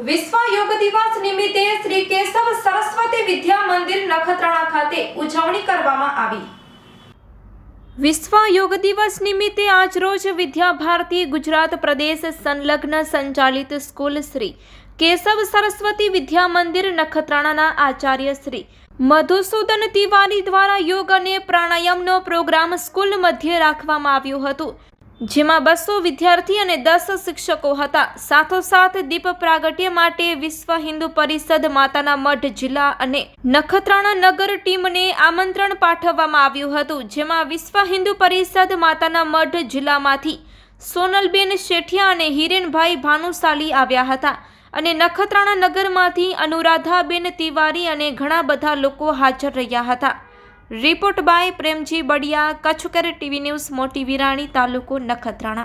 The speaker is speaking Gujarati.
વિશ્વ યોગ દિવસ નિમિત્તે શ્રી કેશવ સરસ્વતી વિદ્યા મંદિર નખત્રાણા ખાતે ઉજવણી કરવામાં આવી. વિશ્વ યોગ દિવસ નિમિત્તે આજરોજ વિદ્યા ભારતી ગુજરાત પ્રદેશ સંલગ્ન સંચાલિત સ્કૂલ શ્રી કેશવ સરસ્વતી વિદ્યા મંદિર નખત્રાણાના આચાર્ય શ્રી મધુસૂદન તિવારી દ્વારા યોગ અને પ્રાણાયામનો પ્રોગ્રામ સ્કૂલ મધ્યે રાખવામાં આવ્યો હતું. જેમાં બસો વિદ્યાર્થી અને દસ શિક્ષકો હતા. સાથોસાથ દીપ પ્રાગટ્ય માટે વિશ્વ હિન્દુ પરિષદ માતાના મઢ જિલ્લા અને નખત્રાણા નગર ટીમને આમંત્રણ પાઠવવામાં આવ્યું હતું, જેમાં વિશ્વ હિન્દુ પરિષદ માતાના મઢ જિલ્લામાંથી સોનલબેન શેઠિયા અને હિરેનભાઈ ભાનુશાલી આવ્યા હતા અને નખત્રાણા નગરમાંથી અનુરાધાબેન તિવારી અને ઘણા બધા લોકો હાજર રહ્યા હતા. Report by Premji Badiya Kutchkar TV news Moti Virani તાલુકો નખત્રાણા.